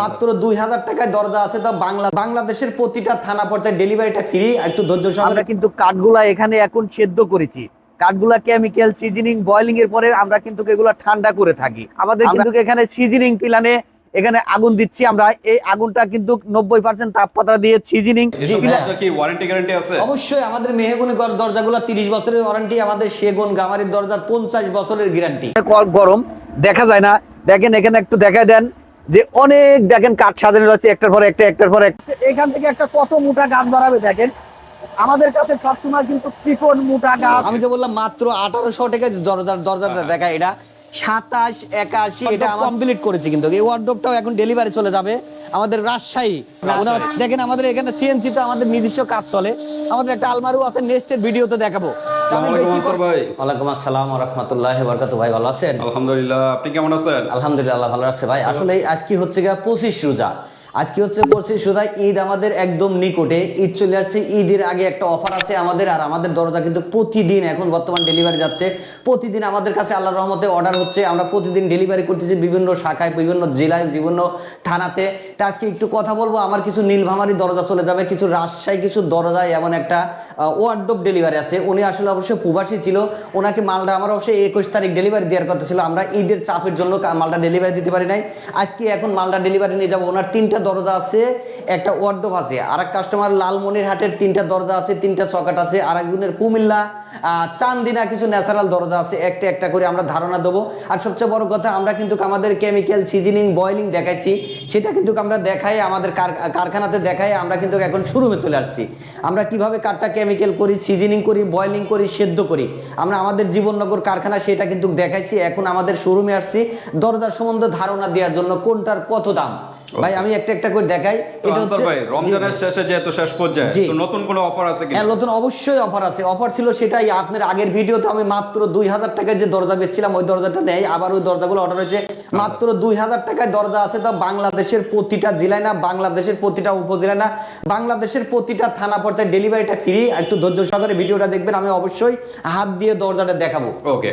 মাত্র দুই হাজার টাকায় দরজা আছে তো বাংলা বাংলাদেশের প্রতিটা থানা পর্যায়ে ডেলিভারিটা ফ্রি একটু ধৈর্য আমরা সহকারে কিন্তু কাঠগুলা এখানে এখন সেদ্ধ করেছি। কাঠগুলা কেমিক্যাল সিজনিং বয়লিং এর পরে আমরা কিন্তু এগুলা ঠান্ডা করে থাকি। আমাদের কিন্তু এখানে সিজনিং পিলানে এখানে আগুন দিচ্ছি। আমরা এই আগুনটা কিন্তু নব্বই পার্সেন্ট তাপমাত্রা দিয়ে সিজনিং এসব দরজা কি ওয়ারেন্টি গ্যারান্টি আছে? অবশ্যই আমাদের মেহগুনি দরজাগুলো তিরিশ বছরের ওয়ারেন্টি আমাদের সেগুন গামারির দরজা পঞ্চাশ বছরের গ্যারান্টি গরম দেখা যায় না। দেখেন এখানে একটু দেখা দেন। যে অনেক দেখেন কাঠ সাজানো রয়েছে একটার পর একটা একটার পর একটা। এখান থেকে একটা কত মোটা গাছ বাড়াবে দেখেন? আমাদের কাছে সবসময় কিন্তু ত্রিকোণ মোটা গাছ। আমি যে বললাম মাত্র আঠারোশো টাকা দরজার দরজাটা দেখা এটা। সাতাশ একাশি এটা কমপ্লিট করেছি কিন্তু। এই ওয়ার্ডরোবটাও এখন ডেলিভারি চলে যাবে। আমাদের রাজশাহী। দেখেন আমাদের এখানে সিএনসি তে আমাদের নিজস্ব কাজ চলে। আমাদের একটা আলমারু আছে নেক্সটের ভিডিওতে দেখাবো। আসসালামু আলাইকুম আনসার ভাই। ওয়ালাইকুম আসসালাম রহমতুল্লাহ বরকাত ভাই ভালো আছেন? আলহামদুলিল্লাহ আপনি কেমন আছেন? আলহামদুলিল্লাহ ভালো রাখছে। ভাই আসলে আজকে হচ্ছে গিয়ে পঁচিশ রোজা। আজকে হচ্ছে পঁচিশ রোজা ঈদ আমাদের একদম নিকটে। ঈদ চলে আসছে ঈদের আগে একটা অফার আছে আমাদের আর আমাদের দরজা কিন্তু প্রতিদিন এখন বর্তমান ডেলিভারি যাচ্ছে। প্রতিদিন আমাদের কাছে আল্লাহ রহমতে অর্ডার হচ্ছে। আমরা প্রতিদিন ডেলিভারি করতেছি বিভিন্ন শাখায় বিভিন্ন জেলায় বিভিন্ন থানাতে। তা আজকে একটু কথা বলব আমার কিছু নীলভামারি দরজা চলে যাবে কিছু রাজশাহী কিছু দরজায় এমন একটা ওয়ার্ডোপ ডেলিভারি আছে। উনি আসলে অবশ্যই প্রবাসী ছিল। ওনাকে মালটা আমার অবশ্যই একুশ তারিখ ডেলিভারি দেওয়ার কথা ছিল। আমরা ঈদের চাপের জন্য মালটা ডেলিভারি দিতে পারি নাই। আজকে এখন মালটা ডেলিভারি নিয়ে যাব। ওনার তিনটা দরজা আছে, একটা ওয়ার্ডোপ আছে আর এক কাস্টমার লালমনির হাটের তিনটা দরজা আছে, তিনটা সকেট আছে। আর একজনের কুমিল্লা চান্দিনা কিছু ন্যাচারাল দরজা আছে। একটা একটা করে আমরা ধারণা দেবো। আর সবচেয়ে বড় কথা, আমরা কিন্তু আমাদের কেমিক্যাল সিজনিং বয়লিং দেখাইছি। সেটা কিন্তু আমরা দেখাই, আমাদের কার- কারখানাতে দেখাই। আমরা কিন্তু এখন শুরুমে চলে আসছি। আমরা কীভাবে কাঠটা কেমিক্যাল করি সিজনিং করি বয়লিং করি, সেদ্ধ করি। আমরা আমাদের জীবননগর কারখানা সেটা কিন্তু দেখাইছি, এখন আমাদের শোরুমে আসছি। দরজার সম্বন্ধে ধারণা দেওয়ার জন্য কোনটার কত দাম? ভাই আমি একটা একটা করে দেখাই। তো আনসার ভাই রমজানের শেষে যেহেতু শেষ পর্যায়ে তো নতুন কোনো অফার আছে কি হ্যাঁ নতুন অবশ্যই অফার আছে। অফার ছিল সেটাই আপনার আগের ভিডিওতে আমি মাত্র দুই হাজার টাকায় যে দরজা বেচছিলাম ওই দরজাটা নেই আবার ওই দরজাগুলো অর্ডার হয়েছে মাত্র দুই হাজার টাকায় দরজা আছে। তো বাংলাদেশের প্রতিটা জেলায় না বাংলাদেশের প্রতিটা উপজেলায় না বাংলাদেশের প্রতিটা থানা পর্যায়ে ডেলিভারিটা ফ্রি একটু ধৈর্য সহকারে ভিডিওটা দেখবেন আমি অবশ্যই হাত দিয়ে দরজাটা দেখাবো। ওকে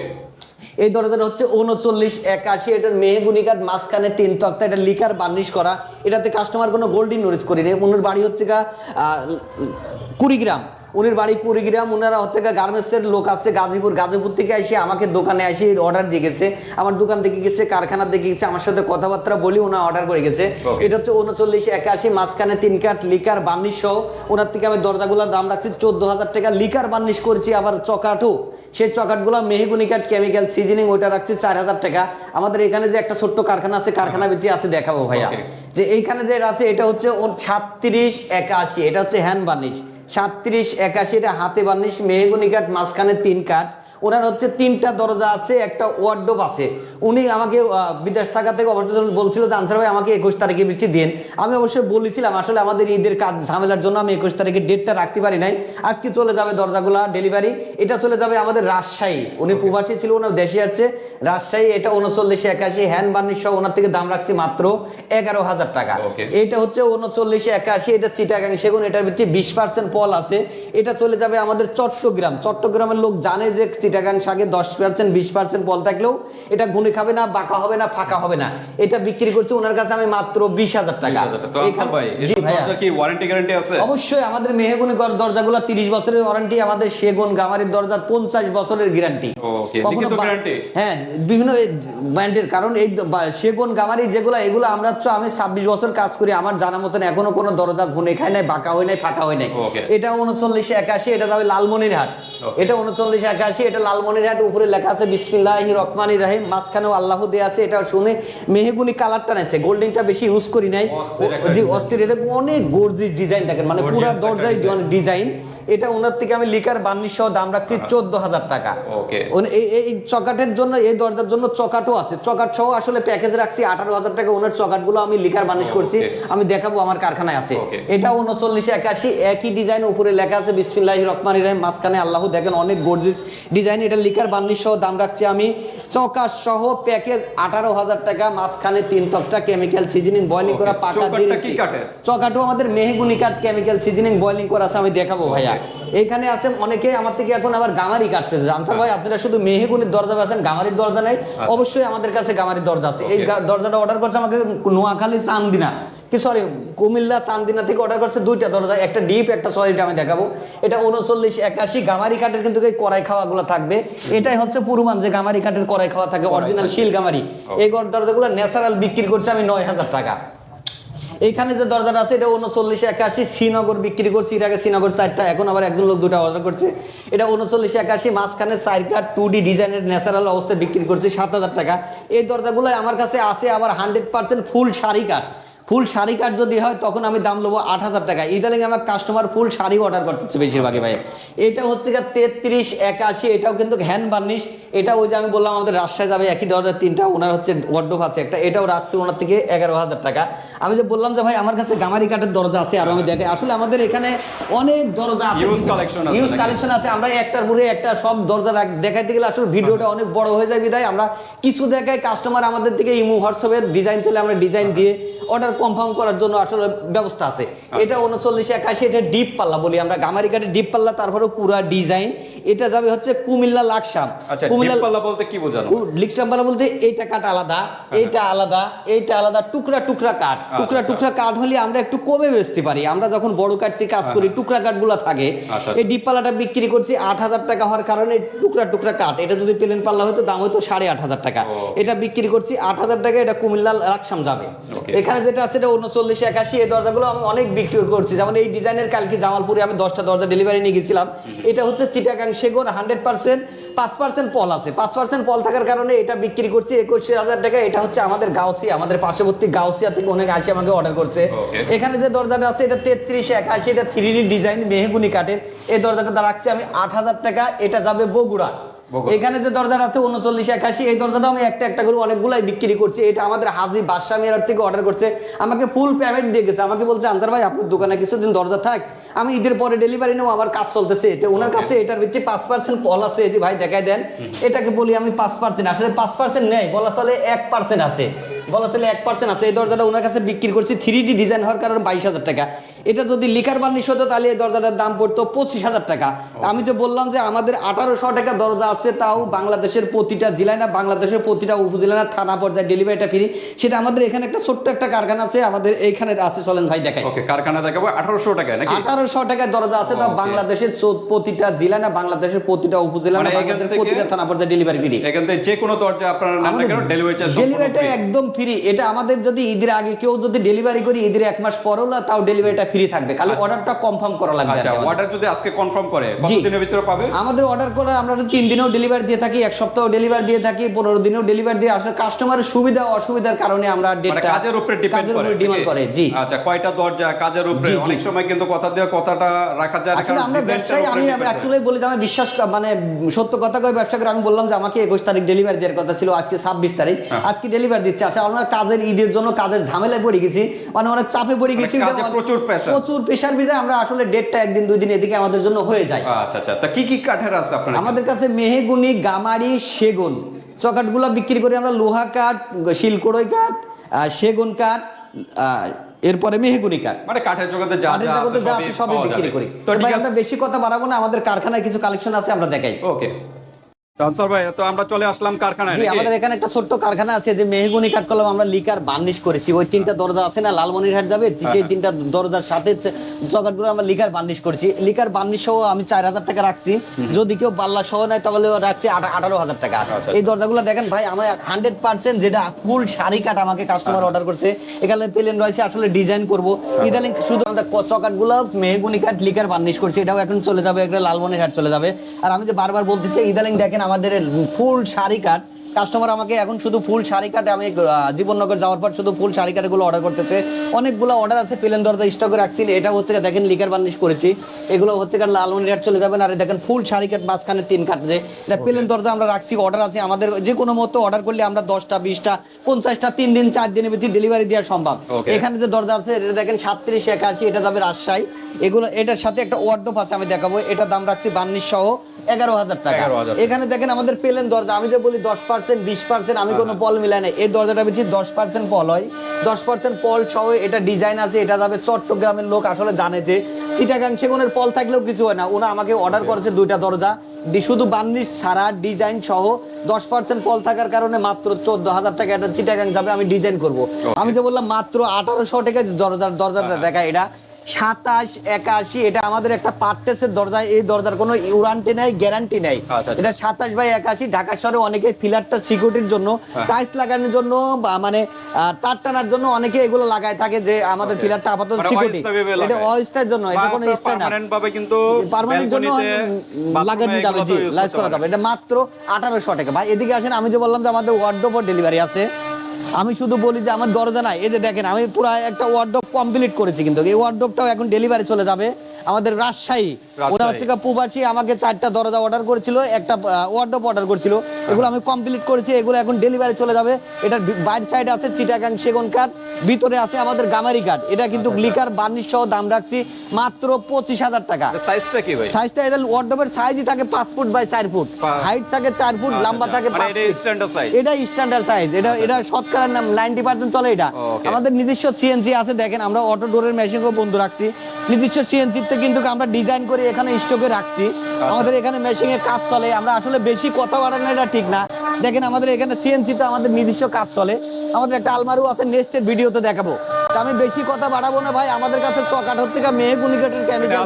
এই দরজাটা হচ্ছে উনচল্লিশ একাশি, এটার মেহগুনি কাঠ, মাঝখানে তিন তক্তা, এটা লিকার বার্নিশ করা। এটাতে কাস্টমার কোনো গোল্ডিং করি করিনি। উনার বাড়ি হচ্ছে গা কুড়ি কুড়িগ্রাম। উনির বাড়ি কুড়িগ্রাম ওনারা হচ্ছে গার্মেন্টসের লোক আছে গাজীপুর গাজীপুর থেকে এসে আমাকে দোকানে এসে অর্ডার দিয়ে গেছে। আমার দোকান থেকে গেছে কারখানা থেকে গেছে আমার সাথে কথাবার্তা বলি ওনা অর্ডার করে গেছে। এটা হচ্ছে উনচল্লিশ একাশি মাঝখানে তিন কাঠ লিকার বার্নিশ সহ। ওনার থেকে আমি দরজাগুলোর দাম রাখছি চোদ্দ হাজার টাকা লিকার বার্নিশ করেছি আবার চকাটও। সেই চকাটগুলো মেহগুনি কাঠ কেমিক্যাল সিজনিং ওইটা রাখছি চার হাজার টাকা। আমাদের এখানে যে একটা ছোট্ট কারখানা আছে কারখানা ভিতরে আছে দেখাবো ভাইয়া। যে এইখানে যে আছে এটা হচ্ছে সাতত্রিশ একাশি এটা হচ্ছে হ্যান্ড বার্নিশ সাতত্রিশ একাশি এটা হাতে বান্নিশ মেহগুনি কাঠ মাঝখানে তিন কাঠ। ওনার হচ্ছে তিনটা দরজা আছে একটা ওয়ার্ডোব আছে। উনি আমাকে বিদেশ থাকা থেকে অবশ্য বলছিল যে আনসার ভাই আমাকে একুশ তারিখে বৃষ্টি দিন। আমি অবশ্যই বলেছিলাম আসলে আমাদের ঈদের কাজ ঝামেলার জন্য আমি একুশ তারিখে ডেটটা রাখতে পারি নাই। আজকে চলে যাবে দরজাগুলা ডেলিভারি এটা চলে যাবে আমাদের রাজশাহী। উনি প্রবাসী ছিল ওনার দেশে আছে। রাজশাহী এটা উনচল্লিশে একাশি হ্যান্ড বার্নিশ সহ ওনার থেকে দাম রাখছি মাত্র এগারো হাজার টাকা। এটা হচ্ছে উনচল্লিশে একাশি এটা চিটাগাং সেগুন এটার ভিতরে বিশ পার্সেন্ট পল আছে এটা চলে যাবে আমাদের চট্টগ্রাম। চট্টগ্রামের লোক জানে যে চিটাগাং শাকে দশ পার্সেন্ট বিশ পার্সেন্ট পল থাকলেও এটা গুনে খাবে না বাঁকা হবে না ফাঁকা হবে না। এটা বিক্রি করছি ওনার কাছে আমি মাত্র বিশ হাজার টাকা। 20,000 তো আনসার এখানে- ভাই জি এসব ভাইয়া। দরজা কি ওয়ারেন্টি গ্যারান্টি আছে? অবশ্যই আমাদের মেহগুনি দরজাগুলো তিরিশ বছরের ওয়ারেন্টি আমাদের সেগুন গামারির দরজা পঞ্চাশ বছরের গ্যারান্টি হ্যাঁ বিভিন্ন ব্র্যান্ডের কারণ এই সেগুন গামারি যেগুলো এগুলো আমরা আমি ছাব্বিশ বছর কাজ করি আমার জানা মতন এখনও কোনো দরজা ঘুনে খায় নাই বাঁকা হয় নাই ফাঁকা হয় নাই. এটা উনচল্লিশে একাশি এটা যাবে লালমনির হাট এটা উনচল্লিশ একাশি এটা লালমনিরহাট উপরে লেখা আছে বিসমিল্লাহ রহমানির রাহিম মাঝখানেও আল্লাহ দেয়া আছে এটা শুনে মেহেগুনি কালারটা নেছে গোল্ডেনটা বেশি ইউজ করি নাই। design। অস্থির এটা অনেক গর্জিস ডিজাইন থাকে মানে পুরো দরজায় ডিজাইন এটা ওনার থেকে আমি লিকার বার্নিশ সহ দাম রাখছি চোদ্দ হাজার টাকা। এই চকাটের জন্য এই দরজার জন্য চকাটও আছে। চকাট সহ আসলে প্যাকেজ রাখছি আঠারো হাজার টাকা ওনার চকাটগুলো আমি লিকার বার্নিশ করছি। আমি দেখাবো আমার কারখানায় আছে। এটা উনচল্লিশে একাশি একই ডিজাইন উপরে লেখা আছে বিসমিল্লাহ রহমান ইরাহিম মাঝখানে আল্লাহ দেখেন অনেক গর্জিস ডিজাইন। এটা লিকার বার্নিশ সহ দাম রাখছি আমি চকাট সহ প্যাকেজ আঠারো হাজার টাকা। মাঝখানে তিন তকটা কেমিক্যাল সিজনিং বয়লিং করা পাকা দিয়ে? চকাটও আমাদের মেহগুনি কাঠ কেমিক্যাল সিজনিং বয়লিং করা আছে। আমি দেখাবো ভাইয়া। এখানে আছে অনেকে আমার থেকে এখন আবার গামারি কাটছে। যে, আনসার ভাই আপনারা শুধু মেহেগুনির দরজা বেছেন গামারির দরজা নেই। অবশ্যই আমাদের কাছে গামারির দরজা আছে। এই দরজাটা অর্ডার করছে আমাকে নোয়াখালী চান্দিনা। কি সরি কুমিল্লা চান্দিনা থেকে অর্ডার করছে দুইটা দরজা একটা ডিপ একটা সলিড আমি দেখাবো। এটা উনচল্লিশ একাশি গামারি কাঠের কিন্তু এই কড়াই খাওয়াগুলো থাকবে। এটাই হচ্ছে পুরুমান যে গামারি কাঠের কড়াই খাওয়া থাকে অরিজিনাল শিল গামারি। এই দরজাগুলো ন্যাচারাল বিক্রি করছে আমি নয় হাজার টাকা। এইখানে যে দরজাটা আছে, এটা উনচল্লিশে একাশি শ্রীনগর বিক্রি করছি। এর আগে শ্রীনগর চারটা, এখন আবার একজন লোক দুটা অর্ডার করছে। এটা উনচল্লিশে একাশি, মাঝখানে সাইড কাঠ টু ডি ডিজাইনের ন্যাচারাল অবস্থায় বিক্রি করছি, সাত হাজার টাকা। এই দরজাগুলো আমার কাছে আছে আবার হান্ড্রেড পার্সেন্ট ফুল শাড়ি কাঠ ফুল শাড়ি কাঠ যদি হয় তখন আমি দাম নেব আট হাজার টাকা। ইদানিং আমার কাস্টমার ফুল শাড়ি অর্ডার করতেছে বেশিরভাগই ভাই। এটা হচ্ছে গিয়ে তেত্রিশ একাশি এটাও কিন্তু হ্যান্ড বার্নিশ এটা ওই যে আমি বললাম আমাদের রাজশাহী যাবে একই ডলার তিনটা ওনার হচ্ছে ওয়ার্ডোভ আছে একটা। এটাও রাখছে ওনার থেকে এগারো হাজার টাকা। আমি যে বললাম যে ভাই আমার কাছে গামারি কাঠের দরজা আছে আর আমি দেখে আসলে আমাদের এখানে অনেক দরজা আছে। Collection আছে ইউজ কালেকশন আছে। আমরা একটার পরে একটা সব দরজা দেখাইতে গেলে আসলে ভিডিওটা অনেক বড় হয়ে যায় বিদায় আমরা কিছু দেখাই কাস্টমার আমাদের থেকে ইমো হোয়াটসঅ্যাপের ডিজাইন চাইলে আমরা ডিজাইন দিয়ে অর্ডার কনফার্ম করার জন্য আসলে ব্যবস্থা আছে। এটা উনচল্লিশ একাশি এটা ডিপ পাল্লা বলি আমরা। গামারি কাঠের ডিপ পাল্লা তারপরে পুরা ডিজাইন এটা যাবে হচ্ছে কুমিল্লা লাকসাম। আচ্ছা ডিপ পাল্লা বলতে কি বোঝানো? লিক্সাম্বারা বলতে এইটা কাঠ আলাদা এইটা আলাদা এইটা আলাদা টুকরা টুকরা কাঠ। টুকরা আচ্ছা। টুকরা কাঠ হলে আমরা একটু কমে বেচতে পারি। আমরা যখন বড় কাঠ থেকে কাজ করি টুকরা কাঠগুলো থাকে। আচ্ছা। এই ডিপ পাল্লাটা বিক্রি করছি আট হাজার টাকা হওয়ার কারণে টুকরা টুকরা কাঠ। এটা যদি প্লেন পাল্লা হতো দাম হতো সাড়ে আট হাজার টাকা। এটা বিক্রি করছি আট হাজার টাকা এটা কুমিল্লা লাকসাম যাবে। এখানে যেটা আছে এটা উনচল্লিশ একাশি এই দরজাগুলো আমি অনেক বিক্রি করছি। যেমন এই ডিজাইনের কালকে জামালপুরে আমি দশটা দরজা ডেলিভারি নিয়ে গেছিলাম। এটা হচ্ছে চিটাগাং সেগুন হান্ড্রেড পার্সেন্ট পাঁচ পার্সেন্ট পল আছে। পাঁচ পার্সেন্ট পল থাকার কারণে এটা বিক্রি করছি একুশ হাজার টাকা। এটা হচ্ছে আমাদের গাউসিয়া আমাদের পার্শ্ববর্তী গাউসিয়া থেকে অনেক আসে আমাকে অর্ডার করছে। এখানে যে দরজাটা আছে এটা তেত্রিশ একাশি এটা থ্রি ডি ডিজাইন মেহগুনি কাঠের। এই দরজাটা রাখছি আমি আট হাজার টাকা। এটা যাবে বগুড়া। এখানে যে দরজাটা আছে উনচল্লিশ একাশি এই দরজাটা আমি একটা একটা করে অনেকগুলাই বিক্রি করছি। এটা আমাদের হাজি বাদশা মিয়ার থেকে অর্ডার করছে। আমাকে ফুল পেমেন্ট দিয়ে গেছে। আমাকে বলছে আনসার ভাই আপনার দোকানে কিছুদিন দরজা থাক। আমি ঈদের পরে ডেলিভারি নেব আমার কাজ চলতেছে। এটা ওনার কাছে এটার ভিত্তি পাঁচ পার্সেন্ট পল আছে। যে ভাই দেখাই দেন। এটাকে বলি আমি পাঁচ পার্সেন্ট আসলে পাঁচ পার্সেন্ট নেই বলা চলে এক পার্সেন্ট আছে। বলা চলে এক পার্সেন্ট আছে। এই দরজাটা ওনার কাছে বিক্রি করছি। থ্রি ডি ডিজাইন হওয়ার কারণে বাইশ হাজার টাকা। এটা যদি লিকার বার্নিশ হতো তাহলে এই দরজাটার দাম পড়তো পঁচিশ হাজার টাকা। আমি যে বললাম যে আমাদের আঠারোশো টাকা দরজা আছে তাও বাংলাদেশের প্রতিটা জেলায় না বাংলাদেশের প্রতিটা উপজেলা না থানা পর্যায়ে ডেলিভারিটা ফ্রি। সেটা আমাদের এখানে একটা ছোট্ট একটা কারখানা আছে আমাদের এইখানে আছে চলেন ভাই দেখাই। ওকে কারখানা দেখাবো আঠারোশো টাকায় নাকি? আঠারোশো টাকায় দরজা আছে তাও বাংলাদেশের প্রতিটা জেলা না বাংলাদেশের প্রতিটা উপজেলা না মানে বাংলাদেশের প্রতিটা থানা পর্যায়ে ডেলিভারি ফ্রি। এখান থেকে যে কোনো দরজা আপনার ডেলিভারি চার্জ ডেলিভারিটা একদম ফ্রি এটা আমাদের যদি ঈদের আগে কেউ যদি ডেলিভারি করি ঈদের এক মাস পরেও না তাও ডেলিভারিটা ফ্রি থাকবে। খালি অর্ডারটা কনফার্ম করা লাগবে আচ্ছা অর্ডার যদি আজকে কনফার্ম করে জি। কতদিনের ভিতরে পাবে? আমাদের অর্ডার করে আমরা তো তিন দিনেও ডেলিভারি দিয়ে থাকি এক সপ্তাহ ডেলিভারি দিয়ে থাকি পনেরো দিনেও ডেলিভারি দিয়ে আসলে কাস্টমারের সুবিধা অসুবিধার কারণে আমরা মানে ডেটটা কাজের উপরে ডিপেন্ড করে ডিমান্ড করে জি। আচ্ছা কয়টা দরজা কাজের উপরে। অনেক সময় কিন্তু কথা দিয়ে কথাটা রাখা যায় আসলে আমরা ব্যবসায়ী আমি অ্যাকচুয়ালি বলি যে আমি বিশ্বাস মানে সত্য কথা কই ব্যবসা করে আমি বললাম যে আমাকে একুশ তারিখ ডেলিভারি দেওয়ার কথা ছিল আজকে ছাব্বিশ তারিখ। হ্যাঁ। আজকে ডেলিভারি দিচ্ছে। আচ্ছা আমরা কাজের ঈদের জন্য কাজের ঝামেলায় পড়ে গেছি মানে অনেক চাপে পড়ে মানে গেছি কাজে প্রচুর। প্রচুর প্রেশার বিধায় আমরা আসলে ডেটটা একদিন দুই দিন এদিকে আমাদের জন্য হয়ে যায়। আচ্ছা আচ্ছা। তা কি কি কাঠের আছে আপনার? আমাদের কাছে মেহেগুনি গামারি সেগুন। চকাটগুলো বিক্রি করি আমরা লোহা কাঠ শিলকড়ই কাঠ সেগুন কাঠ এরপরে মেহেগুনি কাঠ। মানে কাঠের জগতে যা কাঠের যা জগতে যা আছে সবই বিক্রি করি। তো ভাই আছে। আমরা বেশি কথা বাড়াবো না আমাদের কারখানায় কিছু কালেকশন আছে আমরা দেখাই। ওকে আনসার ভাই তো আমরা চলে আসলাম কারখানায় আমাদের এখানে একটা ছোট্ট কারখানা আছে যে মেহগুনি আমরা লিকার বার্নিশ করেছি। ওই তিনটা দরজা আছে না লালমনিরহাট যাবে হ্যাঁ, সেই তিনটা দরজার সাথে জগাটগুলো আমরা লিকার বার্নিশ করেছি। লিকার বার্নিশ সহ আমি চার হাজার টাকা রাখছি। যদি কেউ বাল্লা সহ নেয় তাহলে রাখছি আঠারো হাজার টাকা। আচ্ছা। এই দরজাগুলো দেখেন ভাই আমার হান্ড্রেড পার্সেন্ট যেটা ফুল শাড়ি কাঠ আমাকে কাস্টমার হ্যাঁ। অর্ডার করছে। এখানে প্লেন রয়েছে আসলে ডিজাইন করব। ইদানিং শুধু আমাদের চকাটগুলো মেহগুনি কাঠ লিকার বার্নিশ করছি। এটাও এখন চলে যাবে একটা লালমনিরহাট চলে যাবে। আর আমি যে বারবার বলতেছি ইদানিং দেখেন আমাদের ফুল শাড়ি কাট। কাস্টমার আমাকে এখন শুধু ফুল শাড়ি কাটে। আমি জীবননগর যাওয়ার পর শুধু ফুল শাড়ি কাটেগুলো অর্ডার করতেছে। অনেকগুলো অর্ডার আছে প্লেন দরজা স্টকে রাখছি। এটা হচ্ছে দেখেন লিকার বার্নিশ করেছি। এগুলো হচ্ছে গিয়ে লালমনিরহাট চলে যাবেন। আর দেখেন ফুল শাড়ি কাট মাঝখানে তিন কাট যে। এটা প্লেন দরজা আমরা রাখছি। অর্ডার আছে আমাদের যে কোনো মতো অর্ডার করলে আমরা দশটা বিশটা পঞ্চাশটা তিন দিন চার দিনের ভিতরে ডেলিভারি দেওয়া সম্ভব। এখানে যে দরজা আছে এটা দেখেন সাতত্রিশ একাশি এটা যাবে রাজশাহী। এগুলো এটার সাথে একটা ওয়ার্ডোপ আছে আমি দেখাবো। এটার দাম রাখছি বার্নিশ সহ এগারো হাজার টাকা। এখানে দেখেন আমাদের পেলেন দরজা। আমি যে বলি দশ পার্সেন্ট বিশ পার্সেন্ট আমি কোনো পল মিলাই নাই এই দরজাটা বেশি দশ পার্সেন্ট পল হয়। দশ পার্সেন্ট পল সহ এটা ডিজাইন আছে এটা যাবে চট্টগ্রামের লোক আসলে জানে যে চিটাগাং সেগুনের পল থাকলেও কিছু হয় না। ওনা আমাকে অর্ডার করেছে দুইটা দরজা। শুধু বার্নিশ ছাড়া ডিজাইন সহ দশ পার্সেন্ট পল থাকার কারণে মাত্র চোদ্দ হাজার টাকা এটা চিটাগাং যাবে আমি ডিজাইন করব। আমি যে বললাম মাত্র আঠারোশো টাকা দরজার দরজাটা দেখা এটা। সাতাশ একাশি এটা আমাদের একটা পার্টেসের দরজা এই দরজার কোনো ইউরান্টি নাই গ্যারান্টি নাই। আচ্ছা, আচ্ছা। এটা সাতাশ বাই একাশি ঢাকা শহরে অনেকে ফিলারটা সিকিউরিটির জন্য হ্যাঁ। টাইলস লাগানোর জন্য বা মানে তার টানার জন্য অনেকে এগুলো লাগায় থাকে যে আমাদের. ফিলারটা আপাতত মানে সিকিউরিটি এটা অস্থায়ের জন্য এটা কোনো স্থায়ী না। পার্মানেন্ট কিন্তু পার্মানেন্ট জন্য লাগানো যাবে জি লাইস করা যাবে। এটা মাত্র আঠারোশো টাকা। ভাই এদিকে আসেন আমি যে বললাম যে আমাদের ওয়ার্ডোপ ডেলিভারি আছে। আমি শুধু বলি যে আমার দরজা নাই। এই যে দেখেন আমি পুরো একটা ওয়ার্ডোপ কমপ্লিট করেছি কিন্তু। এই ওয়ার্ডোপটাও এখন ডেলিভারি চলে যাবে। আমাদের রাজশাহী ওরা হচ্ছে প্রবাসী আমাকে চারটা দরজা অর্ডার করেছিল একটা ওয়ার্ডোপ অর্ডার করেছিল। এগুলো আমি কমপ্লিট করেছি এগুলো এখন ডেলিভারি চলে যাবে। এটার বাইরের সাইড আছে চিটাগাং সেগুন কাঠ ভিতরে আছে আমাদের গামারি কাঠ এটা কিন্তু আচ্ছা, লিকার বার্নিশ সহ দাম রাখছি মাত্র পঁচিশ হাজার টাকা। এটা সাইজটা কি ভাই? সাইজটা এদের ওয়ার্ডরোবের সাইজই থাকে পাঁচ ফুট বাই চার ফুট। হাইট থাকে চার ফুট আচ্ছা, লম্বা থাকে মানে এটা স্ট্যান্ডার্ড সাইজ এটা স্ট্যান্ডার্ড সাইজ এটা এটা শতকরা নাইনটি পার্সেন্ট চলে এটা। আমাদের নিজস্ব সিএনসি আছে দেখেন আমরা অটো ডোরের মেশিনও বন্ধ রাখছি। নিজস্ব সিএনসিতে কিন্তু আমরা ডিজাইন করে এখানে স্টকে রাখছি। আমাদের এখানে মেশিনে কাজ চলে আমরা আসলে বেশি কথা বাড়ানো এটা ঠিক না। দেখেন আমাদের এখানে সিএনসিতে আমাদের নিজস্ব কাজ চলে। আমাদের একটা আলমারু আছে নেক্সটের ভিডিওতে দেখাবো। আমি বেশি কথা বাড়াবো না ভাই আমাদের কাছে চকাট হচ্ছে গা মেহগুনি কেমিক্যাল?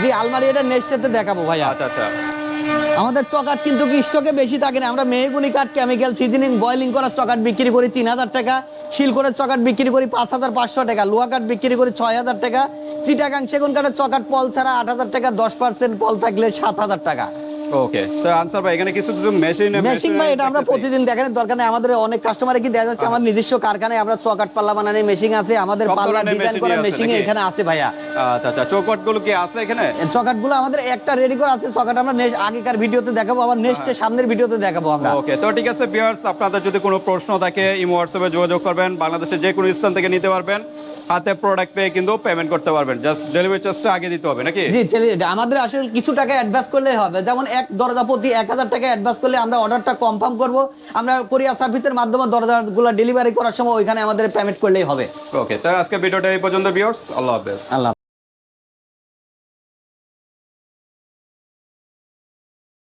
জি আলমারি এটা নেক্সটেতে দেখাবো ভাইয়া। আচ্ছা আচ্ছা। আমাদের চকাট কিন্তু স্টকে বেশি থাকে না? আমরা মেহগুনি কাঠ কেমিক্যাল সিজনিং বয়লিং করার চকাট বিক্রি করি তিন হাজার টাকা। শিলকোটের চকাট বিক্রি করি পাঁচ হাজার পাঁচশো টাকা। লোহা কাঠ বিক্রি করি ছয় হাজার টাকা। চিটাগাং সেগুন কাঠের চকাট পল ছাড়া আট হাজার টাকা, দশ পার্সেন্ট পল থাকলে সাত হাজার টাকা। ওকে তো আনসার ভাই এখানে কিছু কিছু মেশিন মেশিন ভাই এটা আমরা প্রতিদিন দেখানোর দরকার নেই আমাদের অনেক কাস্টমারে কি দেখা যাচ্ছে আমার নিজস্ব কারখানায় আমরা চকাট পাল্লা বানানোর মেশিন আছে আমাদের পাল্লা ডিজাইন করা মেশিন এখানে আছে ভাইয়া। আচ্ছা আচ্ছা চৌকটগুলো কি আছে এখানে? চকাটগুলো আমাদের একটা রেডি করা আছে চকাট আমরা next- আগেকার ভিডিওতে দেখাবো আবার নেক্সট সামনের ভিডিওতে দেখাবো আমরা। ওকে তো ঠিক আছে ভিউয়ার্স আপনাদের যদি কোনো প্রশ্ন থাকে ইমো হোয়াটসঅ্যাপে যোগাযোগ করবেন বাংলাদেশের যে কোনো স্থান থেকে নিতে পারবেন। হাতে প্রোডাক্ট পেয়ে কিন্তু পেমেন্ট করতে পারবেন জাস্ট ডেলিভারি চার্জটা আগে দিতে হবে নাকি? জি আমাদের আসলে কিছু টাকা অ্যাডভান্স করলে হবে যেমন এক দরজা প্রতি এক হাজার টাকা অ্যাডভান্স করলে আমরা অর্ডারটা কনফার্ম করব। আমরা কোরিয়ার সার্ভিসের মাধ্যমে দরজাগুলো ডেলিভারি করার সময় ওইখানে আমাদের পেমেন্ট করলেই হবে। ওকে তাহলে আজকে ভিডিওটা এই পর্যন্ত ভিউয়ার্স আল্লাহ হাফেজ। আল্লাহ